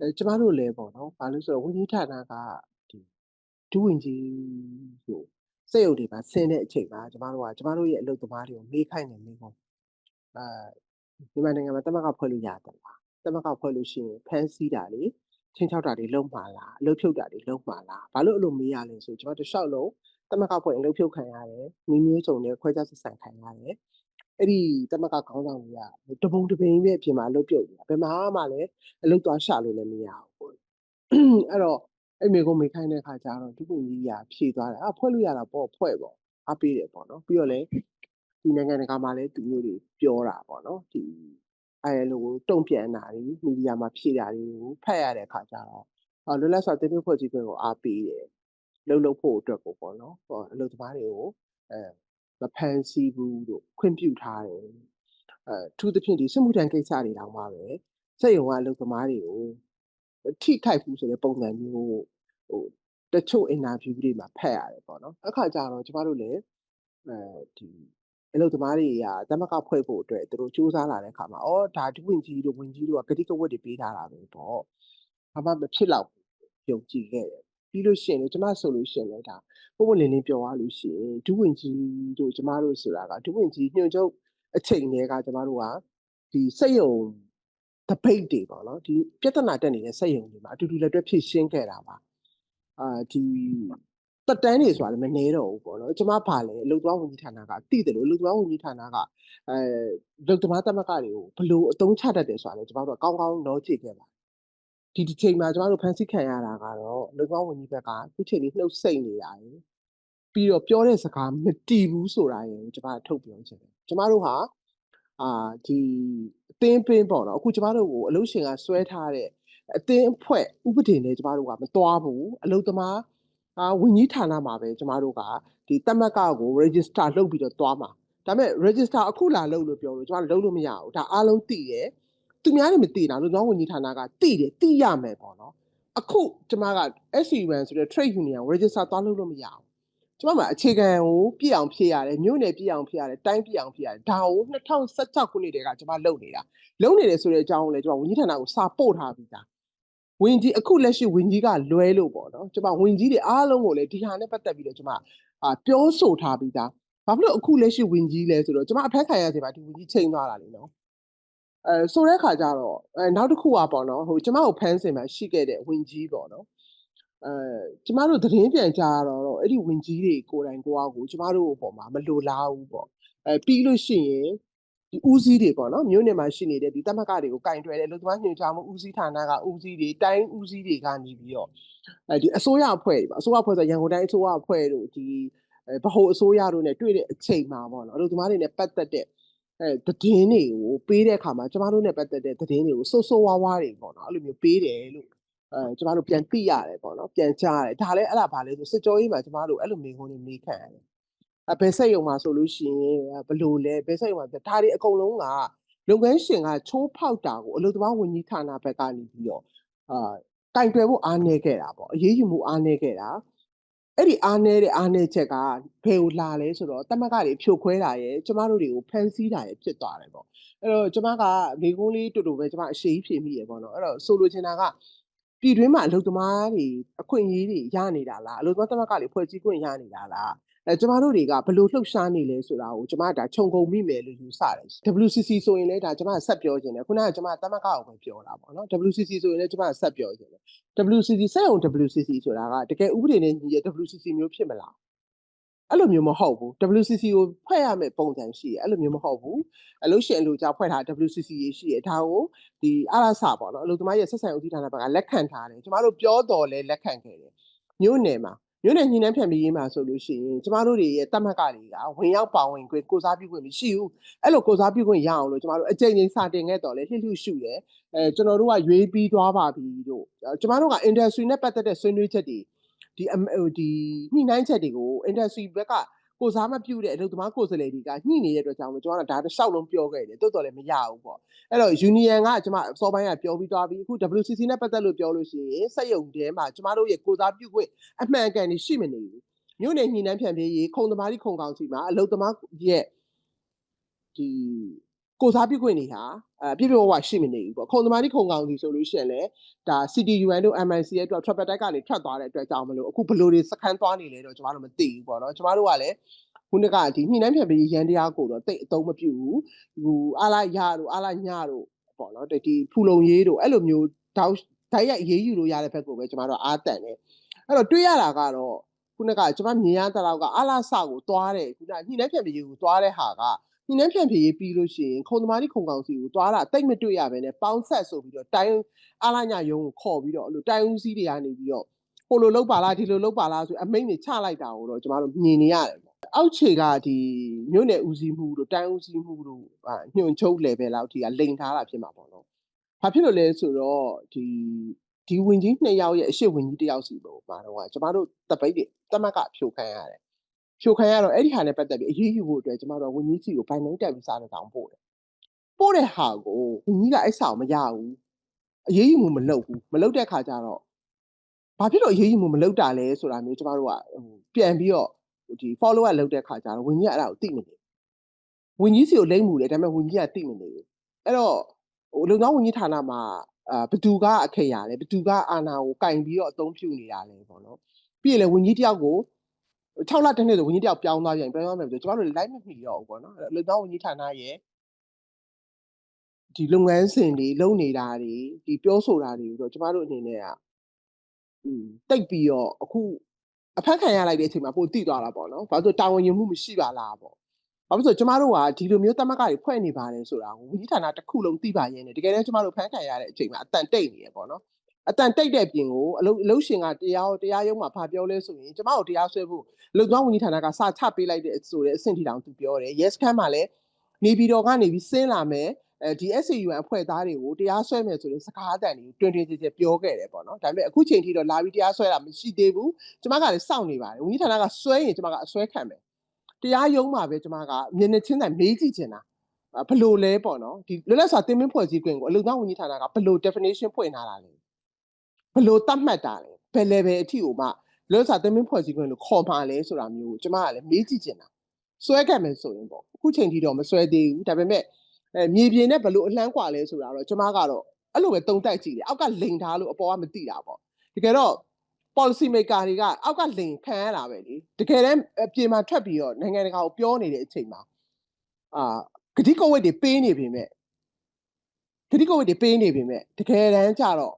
အဲကျမတို့လည်းပေါ့နော်ဘာလို့ဆိုတော့ဝန်ကြီးဌာနကဒီဒုဝန်ကြီးကိုစက်ရုပ်တွေမှာဆင်းတဲ့အချိန်မှာကျမတို့ကကျမတို့ရဲ့အလုပ်သမားတွေကိုမေးခိုင်းတယ်မေးခွန်းအာမြန်မာနိုင်ငံမှာတမကဖွဲ့လို့ရတယ်လားတမကဖွဲ့လို့ရှိရင်ဖမ်းဆီးတာလေချင်းချောက်တာတွေလုံးမှာလားအလုပ်ဖြုတ်တာတွေလုံးမှာလားဘာလို့အဲ့လိုမေးရလဲဆိုကျမတို့တစ်လျှောက်လုံးတမကဖွဲ့အလုပ်ဖြုတ်ခံရတယ်မိမျိုးစုံနဲ့ခွဲခြားဆက်ဆံခံရတယ် အဲ့ဒီတမကခေါင်းဆောင်တွေကတပုံတပင်းပဲအပြင်မှာအလုပ်ပြုတ်နေတာဘယ်မှာမှလည်းအလုပ်သွားရှာလို့လည်းမရဘူးပေါ့အဲ့တော့အဲ့မေကိုမေခိုင်းတဲ့ခါကျတော့ဒုဝန်ကြီးကဖြေသွားတယ်အာဖွဲ့လို့ရတာပေါ့ဖွဲ့ပေါ့အားပေးတယ်ပေါ့နော်ပြီးတော့လည်းဒီနိုင်ငံတကာမှာလည်းသူမျိုးတွေပြောတာပေါ့နော်ဒီအဲလိုတုံ့ပြန်တာတွေမီဒီယာမှာဖြေတာတွေကိုဖတ်ရတဲ့ခါကျတော့အာလွတ်လပ်စွာတင်ပြဖွဲ့စည်းခွင့်ကိုအားပေးတယ်လှုပ်လှုပ်ဖို့အတွက်ကိုပေါ့နော်ဟောအလုပ်သမားတွေကိုအဲ မဖန်ဆီးဘူးလို့ခွင့်ပြုထားတယ်အဲသူသဖြင့်ဒီစစ်မှုထမ်းကိစ္စတွေတောင်မှပဲစက်ရုံကအလုပ်သမားတွေကိုထိခိုက်ဘူးဆိုတဲ့ပုံစံမျိုးဟိုတချို့အင်တာဗျူးတွေမှာဖတ်ရတယ်ပေါ့နော်အခါကျတော့ကျမတို့လည်းအဲဒီအလုပ်သမားတွေကတမကဖွဲ့ဖို့အတွက်သူတို့စူးစမ်းလာတဲ့အခါမှာအော်ဒါဒုဝင်ကြီးတို့ဝင်ကြီးတို့ကဂတိကဝတ်တွေပေးထားတာပဲပေါ့ဘာမှမဖြစ်တော့ယုံကြည်ခဲ့တယ် ပြီးလို့ရှိရင်လေကျမဆိုလို့ရှိရင်လေဒါပုံပုံလင်းလင်းပြောရလို့ရှိရင်ဒုဝင်ကြီးတို့ကျမတို့ဆိုတာကဒုဝင်ကြီးညွှန်ချုပ်အချိန်တည်းကကျမတို့ကဒီစက်ရုံတပိတ်တွေပေါ့နော်ဒီပြဿနာတက်နေတဲ့စက်ရုံတွေမှာအတူတူလက်တွဲဖြည့်ရှင်းခဲ့တာပါအာဒီတက်တန်းနေဆိုတာလည်းမနေတော့ဘူးပေါ့နော်ကျမဘာလဲအလုပ်သွားဝန်ကြီးဌာနကတည်တယ်လို့အလုပ်သွားဝန်ကြီးဌာနကအဲလုပ်သမားတမကတွေကိုဘလို့အသုံးချတတ်တယ်ဆိုတာလည်းကျမတို့ကကောင်းကောင်းလောကြည့်ခဲ့ပါ ဒီဒီချိန်မှာကျမတို့ဖန်ဆီးခံရတာကတော့အလုပ်သွားဝန်ကြီးဘက်ကခုချိန်လေးနှုတ်ဆက်နေတာရယ်ပြီးတော့ပြောတဲ့စကားမတီးဘူးဆိုတာရယ်ကျမထုတ်ပြောချင်တယ်ကျမတို့ဟာအာဒီအသင်းပင်းပေါ့နော်အခုကျမတို့ကိုအလုပ်ရှင်ကဆွဲထားတဲ့အသင်းအဖွဲ့ဥပဒေနဲ့ကျမတို့ကမသွားဘူးအလုပ်သမားအာဝန်ကြီးဌာနမှာပဲကျမတို့ကဒီတမက်ကကို register လုပ်ပြီးတော့သွားမှာဒါပေမဲ့ register အခုလာလုပ်လို့ပြောလို့ကျမတို့လုပ်လို့မရဘူးဒါအားလုံးသိတယ် သူများတွေမသိတာလူသောဝန်ကြီးဌာနကသိတယ်သိရမယ်ပေါ့နော်အခုကျမက SC1 ဆိုတဲ့ trade union register သွားလုပ်လို့မရဘူးကျမမှာအခြေခံကိုပြည့်အောင်ဖြည့်ရတယ်မြို့နယ်ပြည့်အောင်ဖြည့်ရတယ်တိုင်းပြည့်အောင်ဖြည့်ရတယ်ဒါကို2016ခုနှစ်တည်းကကျမလုပ်နေတာလုပ်နေတယ်ဆိုတဲ့အကြောင်းကိုလည်းကျမဝန်ကြီးဌာနကိုစာပို့ထားပြီးသားဝင်ကြီးအခုလက်ရှိဝင်ကြီးကလွဲလို့ပေါ့နော်ကျမဝင်ကြီးတွေအားလုံးကိုလည်းဒီဟာနဲ့ပတ်သက်ပြီးတော့ကျမအာပြောဆိုထားပြီးသားဘာဖြစ်လို့အခုလက်ရှိဝင်ကြီးလဲဆိုတော့ကျမအဖက်ခံရချိန်မှာဒီဝင်ကြီးချိန်သွားတာလေနော် အဲဆိုတဲ့ခါကျတော့အဲနောက်တစ်ခုကပေါ့နော်ဟိုကျမကိုဖမ်းစင်မှာရှိခဲ့တဲ့ဝင်ကြီးပေါ့နော်အဲကျမတို့သတင်းပြန်ကြားရတော့အဲ့ဒီဝင်ကြီးတွေကိုယ်တိုင်ကိုအားကိုကျမတို့အပေါ်မှာမလိုလားဘူးပေါ့အဲပြီးလို့ရှိရင်ဒီဦးစီးတွေပေါ့နော်မြို့နယ်မှာရှိနေတဲ့ဒီတမကတွေကိုကင်တွယ်တဲ့လူသမားညွှန်ကြားမှုဦးစီးဌာနကဦးစီးတွေတိုင်းဦးစီးတွေကနေပြီးတော့အဲဒီအစိုးရအဖွဲ့တွေပါအစိုးရအဖွဲ့ဆိုရန်ကုန်တိုင်းအစိုးရအဖွဲ့တို့ဒီဗဟိုအစိုးရတို့ ਨੇ တွေ့တဲ့အချိန်မှာပေါ့နော်လူသမားတွေ ਨੇ ပတ်သက်တဲ့ အဲသတင်းတွေကိုပေးတဲ့အခါမှာကျမတို့ ਨੇ ပတ်သက်တဲ့သတင်းတွေကိုစိုးစိုးဝါးဝါးတွေပေါ့နော်အဲ့လိုမျိုးပေးတယ်လို့အဲကျမတို့ပြန်သိရတယ်ပေါ့နော်ပြန်ကြားရတယ်ဒါလည်းအဲ့ဒါဘာလဲဆိုစစ်ကြောရေးမှာကျမတို့အဲ့လိုမေးခွန်းတွေမေးခံရတယ်အဘယ်ဆက်ယုံမှာဆိုလို့ရှိရင်ဘလို့လဲဘယ်ဆက်ယုံမှာဒါတွေအကုန်လုံးကလုပ်ငန်းရှင်ကချိုးဖောက်တာကိုအလုပ်သမားဝန်ကြီးဌာနဘက်ကနေပြီးတော့အာကင်တွယ်ဖို့အားနည်းခဲ့တာပေါ့အရေးယူမှုအားနည်းခဲ့တာ အဲ့ဒီအားနည်းတဲ့အားနည်းချက်ကဘယ်ကိုလာလဲဆိုတော့တမကတွေဖြိုခွဲတာရယ်ကျမတို့တွေကိုဖန်ဆီးတာရယ်ဖြစ်သွားတယ်ပေါ့အဲ့တော့ကျမကမိကုန်းလေးတူတူပဲကျမအရှိကြီးဖြေမိရပေါ့နော်အဲ့တော့ဆိုလိုချင်တာက ပြည်တွင်းမှာအလုပ်သမားတွေအခွင့်အရေးတွေရနေတာလားအလုပ်သမားတမကတွေဖွဲ့စည်းခွင့်ရနေတာလားအဲကျမတို့တွေကဘလို့လှုပ်ရှားနေလဲဆိုတာကိုကျမဒါခြုံငုံမိမယ်လို့ယူဆတယ် WCC ဆိုရင်လည်းဒါကျမဆက်ပြောခြင်းတယ်ခုနကကျမတမကကိုပဲပြောတာပေါ့နော် WCC ဆိုရင်လည်းကျမဆက်ပြောခြင်းတယ် WCC စက်ရုံ WCC ဆိုတာကတကယ်ဥပဒေနဲ့ညီရဲ့ WCC မျိုးဖြစ်မလား အဲ့လိုမျိုးမဟုတ်ဘူး WCC ကိုဖွဲ့ရမယ့်ပုံစံရှိတယ်အဲ့လိုမျိုးမဟုတ်ဘူးအလို့ရှိရင်လို့ကြောက်ဖွဲ့ထား WCC ရရှိတယ်ဒါကိုဒီအရဆပေါ့နော်အလို့သမားရဲ့ဆက်ဆံဥတီဌာနဘက်ကလက်ခံထားတယ်ကျမတို့ပြောတော်လဲလက်ခံခဲ့တယ်မြို့နယ်မှာမြို့နယ်ညှိနှိုင်းဖြန့်ပြီးရေးမှာဆိုလို့ရှိရင်ကျမတို့တွေရဲ့တတ်မှတ်ကတွေကဝင်ရောက်ပါဝင်ခွင့်ကိုစားပြုခွင့်မရှိဘူးအဲ့လိုကိုစားပြုခွင့်ရအောင်လို့ကျမတို့အကြိမ်ကြိမ်စာတင်ခဲ့တော်လဲလှလှရှုတယ်အဲကျွန်တော်တို့ကရွေးပြီးသွားပါပြီတို့ကျမတို့က industry နဲ့ပတ်သက်တဲ့ဆွေးနွေးချက်တွေ ဒီဒီညှိနှိုင်းချက်တွေကို industry ဘက်ကကိုစားမပြုတဲ့အလုပ်သမားကိုယ်စားလှယ်တွေကညှိနေတဲ့အတွက်ကြောင့်ကျွန်တော်ကဒါတစ်လျှောက်လုံးပြောခဲ့တယ်တိုးတော်လည်းမရဘူးပေါ့အဲ့တော့ union ကကျွန်မစောပိုင်းကပြောပြီးသွားပြီအခု WCC နဲ့ပတ်သက်လို့ပြောလို့ရှိရင်စက်ရုံတဲမှာကျွန်မတို့ရဲ့ကိုစားပြုခွင့်အမှန်ကန်နေရှိမနေဘူးမြို့နယ်ညှိနှိုင်းဖြန့်ဖြေးရေးခုံသမားကြီးခုံကောင်စီမှာအလုပ်သမားရဲ့ဒီ ကိုစားပြုခွင့်တွေဟာအပြည့်ပြည့်ဝဝရှိမနေဘူးပေါ့ခုံသမားတိခုံကောင်စီဆိုလို့ရှိရင်လည်းဒါ CTUN တို့ MIC ရဲ့အတွက် trapper tag ကနေထွက်သွားတဲ့အတွက်ကြောင့်မလို့အခုဘယ်လိုတွေစခန်းသွားနေလဲတော့ကျမတို့မသိဘူးပေါ့နော်ကျမတို့ကလည်းခုနကဒီညှိနှိုင်းဖြတ်ပြီးရန်တရားကိုတော့တိတ်အသုံးမပြုဘူးဟိုအာလာရတို့အာလာညတို့ပေါ့နော်ဒီဖူလုံရေးတို့အဲ့လိုမျိုးတောက်ဓာတ်ရိုက်ရေးယူလို့ရတဲ့ဘက်ကိုပဲကျမတို့အားတန်တယ်အဲ့တော့တွေးရတာကတော့ခုနကကျမမြင်ရတဲ့လောက်ကအာလာစကိုသွားတယ်ခုနညှိနှိုင်းဖြတ်ပြီးကိုသွားတဲ့ဟာက ညှိနှိုင်းဖြတ်ပြီးပြီးလို့ရှိရင်ခုံသမားတိခုံကောင်စီကိုသွားတာတိတ်မတွေ့ရဘဲနဲ့ပေါင်းဆက်ဆိုပြီးတော့တိုင်းအာလာညယုံကိုခေါ်ပြီးတော့အဲ့လိုတိုင်းဦးစီးတွေကနေပြီးတော့ဟိုလိုလောက်ပါလားဒီလိုလောက်ပါလားဆိုအမိန့်တွေချလိုက်တာကိုတော့ကျမတို့မြင်နေရတယ်ပေါ့အောက်ခြေကဒီမြို့နယ်ဦးစီးမှုတို့တိုင်းဦးစီးမှုတို့ညွှန်ချုပ် level လောက်ထိကလိန်ထားတာဖြစ်မှာပေါ့နော်။ဘာဖြစ်လို့လဲဆိုတော့ဒီဒီဝင်ကြီးနှစ်ယောက်ရဲ့အရှိဝင်ကြီးတစ်ယောက်စီလို့မှာတော့ကျမတို့တပိတ်တွေတမကဖြိုခံရတယ်။ ဖြိုခံရတော့အဲ့ဒီဟာနဲ့ပတ်သက်ပြီးအရေးယူဖို့အတွက်ကျမတို့ဝင်ကြီးစီကိုဘိုင်နှိုင်းတက်ပြီးစားတဲ့တောင်ပို့တယ်။ပို့တဲ့ဟာကိုဝင်ကြီးကအဲ့စာကိုမရဘူး။အရေးယူမှုမလုပ်ဘူး။မလုပ်တဲ့ခါကျတော့ဘာဖြစ်လို့အရေးယူမှုမလုပ်တာလဲဆိုတာမျိုးကျမတို့ကဟိုပြန်ပြီးတော့ဒီ follow up လုပ်တဲ့ခါကျတော့ဝင်ကြီးကအဲ့ဒါကိုသိမနေဝင်ကြီးစီကိုလိမ့်မှုလေဒါပေမဲ့ဝင်ကြီးကသိမနေဘူးအဲ့တော့ဟိုလုံသောဝင်ကြီးဌာနမှာအာဘသူကအခေရလဲဘသူကအာဏာကိုကင်ပြီးတော့အသုံးပြုနေတာလဲပေါ့နော်ပြီးရင်လေဝင်ကြီးတယောက်ကို 6လတနေ့ဆိုဝင်ကြီးတယောက်ပြောင်းသွားပြန်ပြောင်းသွားမယ်ဆိုကျမတို့လိုက်မမီတော့ဘူးပေါ့နော်လုံသောဝင်ကြီးဌာနရဲ့ဒီလုပ်ငန်းစဉ်တွေလုပ်နေတာတွေဒီပြောဆိုတာတွေတော့ကျမတို့အနေနဲ့ကတိတ်ပြီးတော့အခုအဖက်ခံရလိုက်တဲ့အချိန်မှာပိုတိသွားတာပေါ့နော်။ဘာလို့တာဝန်ယူမှုမရှိပါလားပေါ့။ဘာလို့ဆိုကျမတို့ကဒီလိုမျိုးတမကတွေဖွဲ့နေပါတယ်ဆိုတာကိုဝန်ကြီးဌာနတစ်ခုလုံးသိပါရဲ့နဲ့တကယ်တမ်းကျမတို့ဖန်ခံရတဲ့အချိန်မှာအတန်တိတ်နေရပေါ့နော်။ အတန်တိတ်တဲ့ပြင်ကိုအလုပ်အလုပ်ရှင်ကတရားတရားရုံးမှာဖာပြောလဲဆိုရင်ကျမတို့တရားစွဲဖို့လုံသွားဝန်ကြီးဌာနကစာချပေးလိုက်တဲ့ဆိုတဲ့အဆင့်ထိတောင်သူပြောတယ်။ yes ခန်းမှာလည်းနေပြည်တော်ကနေပြီးဆင်းလာမယ်အဲဒီ SCU အဖွဲ့သားတွေကိုတရားစွဲမယ်ဆိုတဲ့စကားအတန်တွေကိုတွင်တွင်ကျယ်ကျယ်ပြောခဲ့တယ်ပေါ့နော်ဒါပေမဲ့အခုချိန်ထိတော့လာပြီးတရားစွဲတာမရှိသေးဘူးကျမကလည်းစောင့်နေပါတယ်ဝန်ကြီးဌာနကစွဲရင်ကျမကအစွဲခံမယ်တရားရုံးမှာပဲကျမကမျက်နှာချင်းတိုင်မေးကြည့်ချင်တာဘလို့လဲပေါ့နော်ဒီလွတ်လပ်စွာတင်မင်းဖွဲ့စည်းခွင့်ကိုအလုံသားဝန်ကြီးဌာနကဘလို့ definition ဖွင့်ထားတာလဲ ဘလို့သတ်မှတ်တာလဲဘယ် level အထိကိုမှလွတ်လပ်စွာတင်မင်းဖွဲ့စည်းခွင့်လို့ခေါ်မှာလဲဆိုတာမျိုးကိုကျမကလည်းမေးကြည့်ချင်တာစွဲခံမယ်ဆိုရင်ပေါ့အခုချိန်ထိတော့မစွဲသေးဘူးဒါပေမဲ့အဲမြေပြင်နဲ့ဘလို့အလှမ်းกว่าလဲဆိုတာတော့ကျမကတော့အဲ့လိုပဲတုံတက်ကြည့်တယ်အောက်ကလိန်ထားလို့အပေါ်ကမသိတာပေါ့တကယ်တော့ policy maker တွေကအောက်ကလိန်ခံရတာပဲလေတကယ်တမ်းအပြင်မှာထွက်ပြီးတော့နိုင်ငံတကာကိုပြောနေတဲ့အချိန်မှာအာဂတိကဝိတ်တွေပေးနေပြီမဲ့ဂတိကဝိတ်တွေပေးနေပြီမဲ့တကယ်တမ်းကျတော့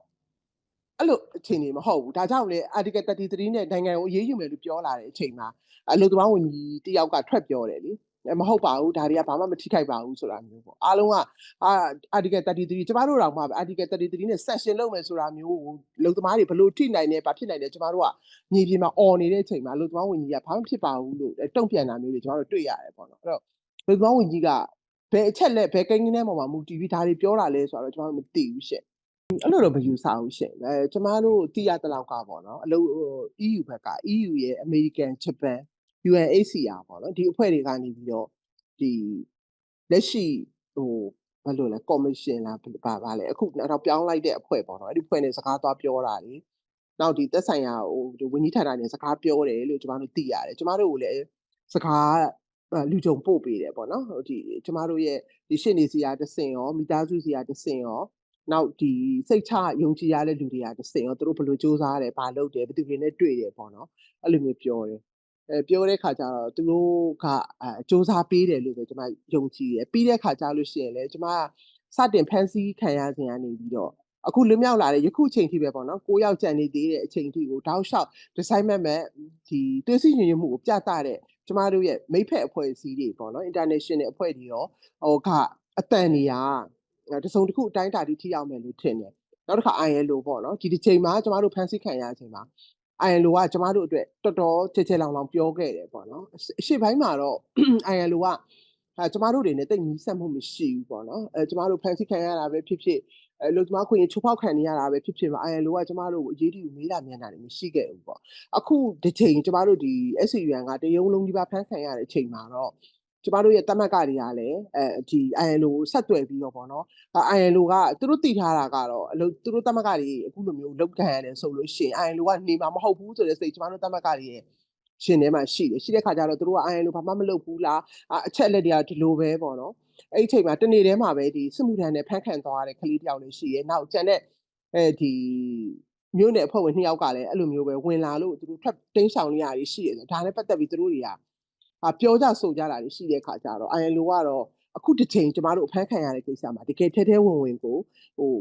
အဲ့လိုအခြေအနေမဟုတ်ဘူးဒါကြောင့်လေ article 33နဲ့နိုင်ငံကိုအရေးယူမယ်လို့ပြောလာတဲ့အချိန်မှာအလို့သမားဝန်ကြီးတယောက်ကထွက်ပြောတယ်လေမဟုတ်ပါဘူးဒါတွေကဘာမှမထိခိုက်ပါဘူးဆိုတာမျိုးပေါ့အားလုံးကအာ article 33ကျမတို့တော့မှ article 33နဲ့ session လုပ်မယ်ဆိုတာမျိုးကိုလုံသမားတွေဘလို့ထိနိုင်နေဘာဖြစ်နိုင်လဲကျမတို့ကမြေပြင်မှာអော်နေတဲ့အချိန်မှာလုံသမားဝင်ကြီးကဘာမှဖြစ်ပါဘူးလို့တုံ့ပြန်တာမျိုးတွေကျမတို့တွေ့ရတယ်ပေါ့နော်အဲ့တော့လုံသမားဝင်ကြီးကဘယ်အချက်လက်ဘယ်ကိန်းနဲ့မှမမူတည်ပြီးဒါတွေပြောတာလဲဆိုတော့ကျမတို့မသိဘူးရှင့် အဲ့လိုတော့မယူဆဘူးရှင်အဲကျမတို့သိရတဲ့လောက်ကပေါ့နော်အလို့ EU ဘက်က EU ရဲ့ American Japan UNHCR ပေါ့နော်ဒီအဖွဲ့တွေကနေပြီးတော့ဒီလက်ရှိဟိုဘာလို့လဲ commission လားဘာပါလဲအခုတော့ပြောင်းလိုက်တဲ့အဖွဲ့ပေါ့နော်အဲ့ဒီအဖွဲ့နဲ့စကားသွားပြောတာလေနောက်ဒီသက်ဆိုင်ရာဟိုဒီဝန်ကြီးဌာနနဲ့စကားပြောတယ်လို့ကျမတို့သိရတယ်ကျမတို့ကိုလည်းစကားလူကြုံပို့ပေးတယ်ပေါ့နော်ဟိုဒီကျမတို့ရဲ့ဒီရှင်းနေစီရာတဆင်ရောမိသားစုစီရာတဆင်ရော နောက်ဒီစိတ်ချယုံကြည်ရတဲ့လူတွေကတဆင်ရောသူတို့ဘယ်လိုစူးစမ်းရတယ်ဘာလုပ်တယ်ဘယ်သူတွေနဲ့တွေ့တယ်ပေါ့နော်အဲ့လိုမျိုးပြောတယ်အဲပြောတဲ့ခါကျတော့သူတို့ကအဲစူးစမ်းပေးတယ်လို့ပဲကျွန်မယုံကြည်တယ်ပြီးတဲ့ခါကျလို့ရှိရင်လည်းကျွန်မစတင်ဖန်ဆီးခံရခြင်းကနေပြီးတော့အခုလွမြောက်လာတဲ့ယခုချိန်ထိပဲပေါ့နော်ကိုရောက်ကြံနေသေးတဲ့အချိန်ထိကိုတောက်လျှောက်ဒီဇိုင်းမက်မက်ဒီသွေးစည်းညီညွတ်မှုကိုပြသတဲ့ကျမတို့ရဲ့မိဖက်အဖွဲ့အစည်းတွေပေါ့နော် international အဖွဲ့တွေရောဟိုကအတန်နေရ တစုံတစ်ခုအတိုင်းအတာထိထိရောက်မယ်လို့ထင်တယ်နောက်တစ်ခါ ILO ပေါ့နော်ဒီဒီချိန်မှာကျမတို့ဖန်ဆီးခံရချိန်မှာ ILO ကကျမတို့အတွက်တော်တော်ချေချေလောင်လောင်ပြောခဲ့တယ်ပေါ့နော်အရှိပိုင်းမှာတော့ ILO ကအဲကျမတို့တွေနဲ့တိတ်နီးစပ်မှုမရှိဘူးပေါ့နော်အဲကျမတို့ဖန်ဆီးခံရတာပဲဖြစ်ဖြစ်အဲလူသမားခွင့်ချိုးဖောက်ခံနေရတာပဲဖြစ်ဖြစ်ပါ ILO ကကျမတို့ကိုအရေးတူမေးတာမြန်တာတွေမရှိခဲ့ဘူးပေါ့အခုဒီချိန်ကျမတို့ဒီ SCUN ကတရုံလုံးကြီးပါဖန်ခံရတဲ့အချိန်မှာတော့ ကျမတို့ရဲ့တမက်ကတွေကလည်းအဲဒီ ILO ကိုဆက်သွယ်ပြီးတော့ပေါ့နော် ILO ကသူတို့တည်ထားတာကတော့အလုပ်သူတို့တမက်ကတွေအခုလိုမျိုးလောက်ခံရတယ်ဆိုလို့ရှိရင် ILO ကနေမှာမဟုတ်ဘူးဆိုတဲ့စိတ်ကျမတို့တမက်ကတွေရဲ့ရှင်ထဲမှာရှိတယ်ရှိတဲ့ခါကျတော့သူတို့က ILO ဘာမှမလုပ်ဘူးလားအချက်လက်တွေကဒီလိုပဲပေါ့နော်အဲ့ဒီအချိန်မှာတနေ့တည်းမှာပဲဒီစစ်မှုထမ်းနဲ့ဖမ်းခံသွားရတဲ့ကလေးတစ်ယောက်လည်းရှိရဲနောက်ကျန်တဲ့အဲဒီမြို့နယ်အဖွဲ့ဝင်နှစ်ယောက်ကလည်းအဲ့လိုမျိုးပဲဝင်လာလို့သူတို့ထွက်တင်းဆောင်နေရတွေရှိရဲဆိုဒါနဲ့ပတ်သက်ပြီးသူတို့တွေကအာ ပြောကြဆိုကြတာတွေရှိတဲ့ခါကျတော့ ILO ကတော့အခုတစ်ချိန်ကျမတို့အဖမ်းခံရတဲ့ကိစ္စမှာတကယ်ထဲထဲဝင်ဝင်ကိုဟို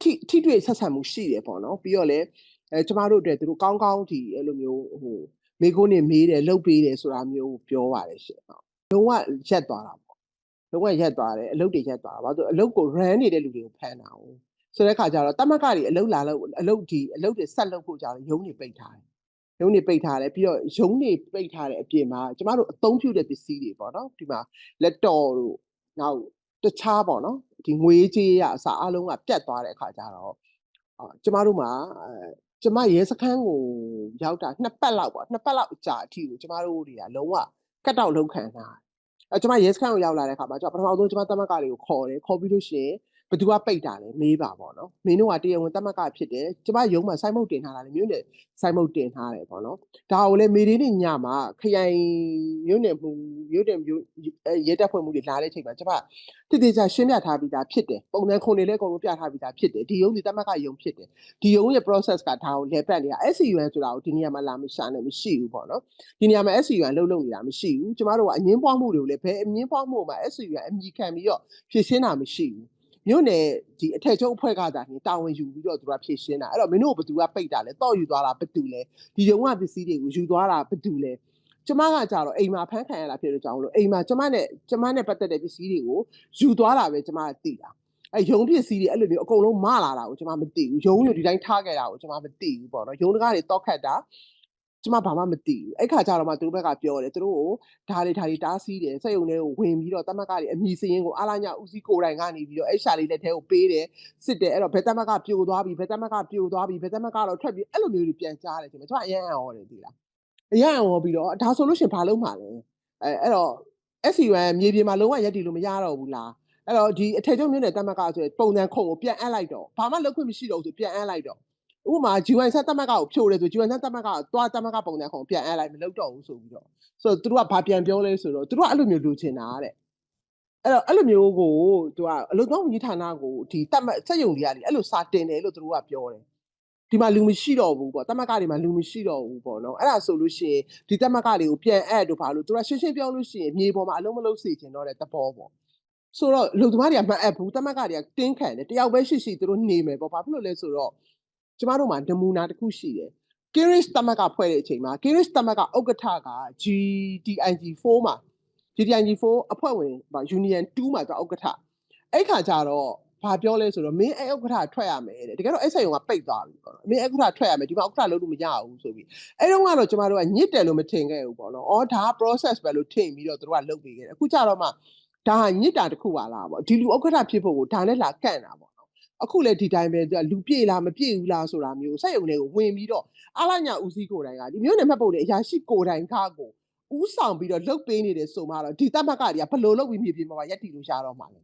ထိထိတွေ့ဆက်ဆံမှုရှိတယ်ပေါ့နော်ပြီးတော့လည်းအဲကျမတို့အတွက်သူတို့ကောင်းကောင်းဒီအဲ့လိုမျိုးဟိုမိကုန်းနေမေးတယ်လှုပ်ပေးတယ်ဆိုတာမျိုးပြောပါတယ်ရှင်ဟုတ်လုံးဝရက်သွားတာပေါ့လုံးဝရက်သွားတယ်အလုပ်တွေရက်သွားတာဘာလို့အလုပ်ကို run နေတဲ့လူတွေကိုဖမ်းတာ哦ဆိုတဲ့ခါကျတော့တမက်ကတွေအလုပ်လာလို့အလုပ်ဒီအလုပ်တွေဆက်လုပ်ဖို့ကြာတော့ရုံးတွေပိတ်ထားတယ် ရုံးတွေပိတ်ထားတယ်ပြီးတော့ရုံးတွေပိတ်ထားတဲ့အပြင်မှာကျမတို့အသုံးပြုတဲ့ပစ္စည်းတွေပေါ့နော်ဒီမှာလက်တော်တို့နောက်တခြားပေါ့နော်ဒီငွေကြေးရအစားအလုံးကပြတ်သွားတဲ့အခါကျတော့အာကျမတို့မှာအဲကျမရဲစခန်းကိုရောက်တာနှစ်ပတ်လောက်ပေါ့နှစ်ပတ်လောက်အကြာအထိကိုကျမတို့တွေကလုံးဝကတ်တောက်လုံးခံတာအဲကျမရဲစခန်းကိုရောက်လာတဲ့အခါမှာကျမပထမဆုံးကျမတမကတွေကိုခေါ်တယ်ခေါ်ပြီးလို့ရှိရင် ဘသူကပိတ်တာလဲမေးပါပေါ့နော်မင်းတို့ကတရားဝင်တမကဖြစ်တယ်ကျမရုံးမှာစိုင်းမုတ်တင်ထားတာလေမြို့နယ်စိုင်းမုတ်တင်ထားတယ်ပေါ့နော်ဒါကိုလည်းမေဒီနေညမှာခရိုင်မြို့နယ်မှုမြို့နယ်မြို့ရဲတပ်ဖွဲ့မှုတွေလာတဲ့အချိန်မှာကျမတိတိကျရှင်းပြထားပြီးသားဖြစ်တယ်ပုံစံခုံတွေလည်းအကုန်လုံးပြထားပြီးသားဖြစ်တယ်ဒီရုံးဒီတမကရုံးဖြစ်တယ်ဒီရုံးရဲ့ process ကဒါကိုလဲပတ်နေတာ SCUN ဆိုတာကိုဒီနေရာမှာလာမရှာနဲ့မရှိဘူးပေါ့နော်ဒီနေရာမှာ SCUN လုံးလုံးနေတာမရှိဘူးကျမတို့ကအငင်းပွားမှုတွေကိုလည်းဘယ်အငင်းပွားမှုမှာ SCUN အမိခံပြီးတော့ဖြည့်ရှင်းတာမရှိဘူး မြို့နယ်ဒီအထက်ချုပ်အဖွဲ့ကသာနေတာဝန်ယူပြီးတော့သူကဖြည့်ရှင်းတာအဲ့တော့မင်းတို့ကဘသူကပိတ်တာလဲတော့ယူသွားတာဘသူလဲဒီရုံကပစ္စည်းတွေကိုယူသွားတာဘသူလဲကျမကကြတော့အိမ်မှာဖမ်းခံရတာဖြစ်လို့ကြောင်းလို့အိမ်မှာကျမနဲ့ကျမနဲ့ပတ်သက်တဲ့ပစ္စည်းတွေကိုယူသွားတာပဲကျမကသိတာအဲရုံပစ္စည်းတွေအဲ့လိုမျိုးအကုန်လုံးမလာတာကိုကျမမသိဘူးရုံကိုဒီတိုင်းထားခဲ့တာကိုကျမမသိဘူးပေါ့နော်ရုံတကားတွေတောက်ခတ်တာ ကျမဘာမှမသိဘူးအဲ့ခါကျတော့မှသူတို့ဘက်ကပြောတယ်သူတို့ကိုဒါတွေဒါတွေတားဆီးတယ်စက်ရုံတွေကိုဝင်ပြီးတော့တမက်ကတွေအမိစရင်ကိုအားလာညဦးစီးကိုယ်တိုင်ကနေပြီးတော့အဲ့ရှာလေးလက်ထဲကိုပေးတယ်စစ်တယ်အဲ့တော့ဘယ်တမက်ကပြိုသွားပြီဘယ်တမက်ကပြိုသွားပြီဘယ်တမက်ကတော့ထွက်ပြီးအဲ့လိုမျိုးတွေပြန်ကြားတယ်ကျမကျမအရန်အံ့ဩတယ်ဒီလားအရန်အံ့ဩပြီးတော့ဒါဆိုလို့ရှင်ဘာလုပ်မှာလဲအဲအဲ့တော့ SC1 မြေပြင်မှာလုံးဝရက်တည်လို့မရတော့ဘူးလားအဲ့တော့ဒီအထက်ကျုံမြို့နယ်တမက်ကဆိုပုံစံခုံကိုပြန်အပ်လိုက်တော့ဘာမှလုပ်ခွင့်မရှိတော့ဘူးဆိုပြန်အပ်လိုက်တော့ ဥပမာ GY ဆက်တမက်ကကိုဖြိုတယ်ဆို GY ဆက်တမက်ကသွားတမက်ကပုံစံခုံပြန်အပ်လိုက်မလုပ်တော့ဘူးဆိုပြီးတော့ဆိုတော့သူတို့ကဘာပြန်ပြောလဲဆိုတော့သူတို့ကအဲ့လိုမျိုးလူချင်တာတဲ့အဲ့တော့အဲ့လိုမျိုးကိုသူကအလုပ်တော်ဝန်ကြီးဌာနကိုဒီတက်မက်စက်ယုံတွေကလေအဲ့လိုစာတင်တယ်လို့သူတို့ကပြောတယ်ဒီမှာလူမရှိတော့ဘူးပေါ့တမက်ကတွေမှာလူမရှိတော့ဘူးပေါ့နော်အဲ့ဒါဆိုလို့ရှိရင်ဒီတမက်ကတွေကိုပြန်အပ်တို့ဘာလို့သူကရှင်းရှင်းပြောလို့ရှိရင်မြေပေါ်မှာအလုံးမလုံးစေချင်တော့တဲ့သဘောပေါ့ဆိုတော့လူသမားတွေကမအပ်ဘူးတမက်ကတွေကတင်းခံတယ်တယောက်ပဲရှိရှိသူတို့နေမယ်ပေါ့ဘာဖြစ်လို့လဲဆိုတော့ ကျမတို့မှာနမူနာတစ်ခုရှိတယ် Kiris တမက်ကဖွဲ့တဲ့အချိန်မှာ Kiris တမက်ကဥက္ကဋ္ဌက GDIG4 မှာ GDIG4 အဖွဲ့ဝင်ဗာ Union 2မှာသူဥက္ကဋ္ဌအဲ့ခါကျတော့ဘာပြောလဲဆိုတော့မင်းအဲ့ဥက္ကဋ္ဌထွက်ရမယ်တဲ့တကယ်တော့အဲ့ဆက်ရုံကပိတ်သွားပြီပေါ့နော်မင်းအဲ့ဥက္ကဋ္ဌထွက်ရမယ်ဒီမှာဥက္ကဋ္ဌလုပ်လို့မရဘူးဆိုပြီးအဲ့တော့ကတော့ကျမတို့ကညစ်တယ်လို့မထင်ခဲ့ဘူးပေါ့နော်အော်ဒါ process ပဲလို့ထင်ပြီးတော့တို့ကလုပ်ပေးခဲ့တယ်အခုကျတော့မှဒါညစ်တာတစ်ခုပါလားပေါ့ဒီလူဥက္ကဋ္ဌဖြစ်ဖို့ကိုဒါနဲ့လာကန့်တာပေါ့ အခုလည်းဒီတိုင်းပဲလူပြေလားမပြေဘူးလားဆိုတာမျိုးစက်ရုံတွေကိုဝင်ပြီးတော့အလာညာဦးစီးကိုယ်တိုင်ကဒီမျိုးနဲ့မှတ်ဖို့လေအရာရှိကိုယ်တိုင်ခါကိုဥဆောင်ပြီးတော့လှုပ်ပေးနေတယ်ဆိုမှတော့ဒီတတ်မှတ်ကတွေကဘလို့လှုပ်ပြီးမြေပြင်မှာရက်တီလို့ရှားတော့မှာလေ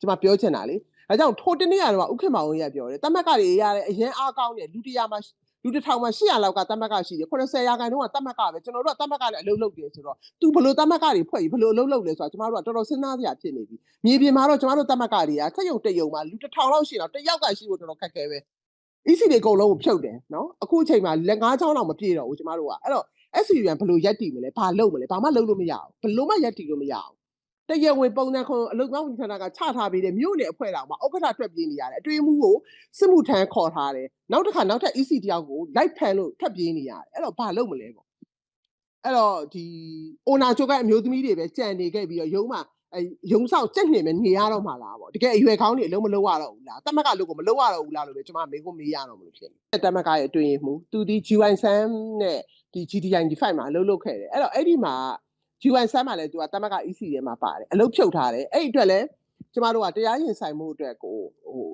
ကျွန်မပြောချင်တာလေအဲကြောင့်ထိုတနေ့ကတော့ဥက္ကမောင်ရပြောတယ်တတ်မှတ်ကတွေရတဲ့အရင်အားကောင်းတယ်လူတရားမှာ လူတစ်ထောင်မှာ800လောက်ကတတ်မှတ်ကရှိတယ်80ရာခိုင်နှုန်းကတတ်မှတ်ကပဲကျွန်တော်တို့ကတတ်မှတ်ကလည်းအလုပ်လုပ်တယ်ဆိုတော့ तू ဘလို့တတ်မှတ်ကတွေဖွဲ့ပြီးဘလို့အလုပ်လုပ်လဲဆိုတော့ကျွန်တော်တို့ကတော်တော်စဉ်းစားစရာဖြစ်နေပြီမြေပြင်မှာတော့ကျွန်တော်တို့တတ်မှတ်ကတွေကဆက်ယုံတယုံမှာလူတစ်ထောင်လောက်ရှိတော့တစ်ယောက်ကရှိဖို့တော်တော်ခက်ခဲပဲ EC တွေအကုန်လုံးကိုဖြုတ်တယ်နော်အခုအချိန်မှာလက်ငါးချောင်းတော့မပြည့်တော့ဘူးကျမတို့ကအဲ့တော့ SCUN ဘလို့ရက်တည်မလဲဘာလုပ်မလဲဘာမှလုပ်လို့မရဘူးဘလို့မှရက်တည်လို့မရဘူး တရဝင်ပုံစံခွန်အလုပ်ကောင်းဝန်ကြီးဌာနကချထားပေးတဲ့မြို့နယ်အဖွဲ့တော်မှာဥက္ကဋ္ဌထွက်ပြေးနေရတယ်အတွေ့အမှုကိုစစ်မှုထမ်းခေါ်ထားတယ်နောက်တစ်ခါနောက်ထပ် EC တယောက်ကိုလိုက်ဖန်လို့ထွက်ပြေးနေရတယ်အဲ့တော့ဘာလုပ်မလဲပေါ့အဲ့တော့ဒီ owner ချုပ်ကအမျိုးသမီးတွေပဲကြံနေခဲ့ပြီးတော့ရုံးမှာအဲရုံဆောင်စက်နေမယ်နေရတော့မှာလားပေါ့တကယ်အရွယ်ကောင်းနေအလုံးမလုံးရတော့ဘူးလားတမက်ကလို့ကိုမလုံးရတော့ဘူးလားလို့ပဲကျွန်မမေးကိုမေးရတော့မလို့ဖြစ်နေတမက်ကရဲ့အတွင်းမှုသူဒီ GY Sam နဲ့ဒီ GDI5 မှာအလုပ်လုပ်ခဲ့တယ်အဲ့တော့အဲ့ဒီမှာ UN ဆမ်းမှာလည်းသူကတမက EC ထဲမှာပါတယ်အလုပ်ဖြုတ်ထားတယ်အဲ့ဒီအတွက်လည်းကျမတို့ကတရားရင်ဆိုင်မှုအတွက်ကိုဟို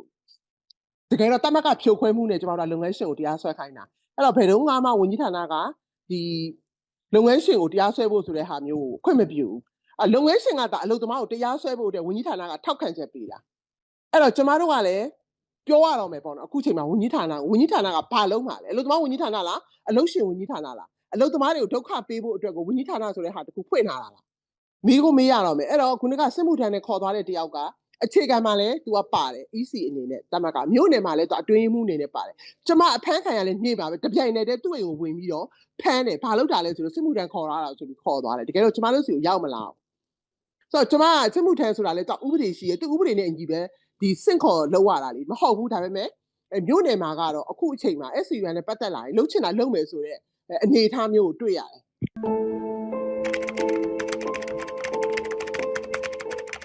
တကယ်တော့တမကဖြိုခွဲမှုနဲ့ကျမတို့ကလုပ်ငန်းရှင်ကိုတရားစွဲခိုင်းတာအဲ့တော့ဘယ်တော့မှဝန်ကြီးဌာနကဒီလုပ်ငန်းရှင်ကိုတရားစွဲဖို့ဆိုတဲ့ဟာမျိုးကိုခွင့်မပြုဘူးအလုပ်ငန်းရှင်ကဒါအလုပ်သမားကိုတရားစွဲဖို့အတွက်ဝန်ကြီးဌာနကထောက်ခံချက်ပေးတာအဲ့တော့ကျမတို့ကလည်းပြောရတော့မယ်ပေါ့နော်အခုချိန်မှာဝန်ကြီးဌာနဝန်ကြီးဌာနကဘာလုပ်မှာလဲအလုပ်သမားဝန်ကြီးဌာနလားအလုပ်ရှင်ဝန်ကြီးဌာနလား အလုပ်သမားတွေကိုဒုက္ခပေးဖို့အတွက်ကိုဝန်ကြီးဌာနဆိုတဲ့ဟာတခုဖွင့်ထားတာလား မိကိုမေးရတော့မယ်အဲ့တော့ခုနကစစ်မှုထမ်းနဲ့ခေါ်သွားတဲ့တယောက်ကအခြေခံမှာလဲ तू ကပါတယ် EC အနေနဲ့တမကမြို့နယ်မှာလဲ तू အတွင်းရေးမှုအနေနဲ့ပါတယ်ကျမအဖမ်းခံရလဲနေပါပဲတပြိုင်တည်းတည်းသူ့အိမ်ကိုဝင်ပြီးတော့ဖမ်းတယ်ဘာလုပ်တာလဲဆိုတော့စစ်မှုထမ်းခေါ်လာတာဆိုပြီးခေါ်သွားတယ်တကယ်တော့ကျမတို့စီကိုရောက်မလာဘူးဆိုတော့ကျမကစစ်မှုထမ်းဆိုတာလဲ तू ဥပဒေရှိရသူဥပဒေနဲ့အညီပဲဒီစင့်ခေါ်လောက်ရတာလေမဟုတ်ဘူးဒါပေမဲ့အဲမြို့နယ်မှာကတော့အခုအချိန်မှာ SCU နဲ့ပတ်သက်လာရင်လှုပ်ချင်တာလှုပ်မယ်ဆိုတော့ အနေအထားမျိုးကိုတွေ့ရတယ်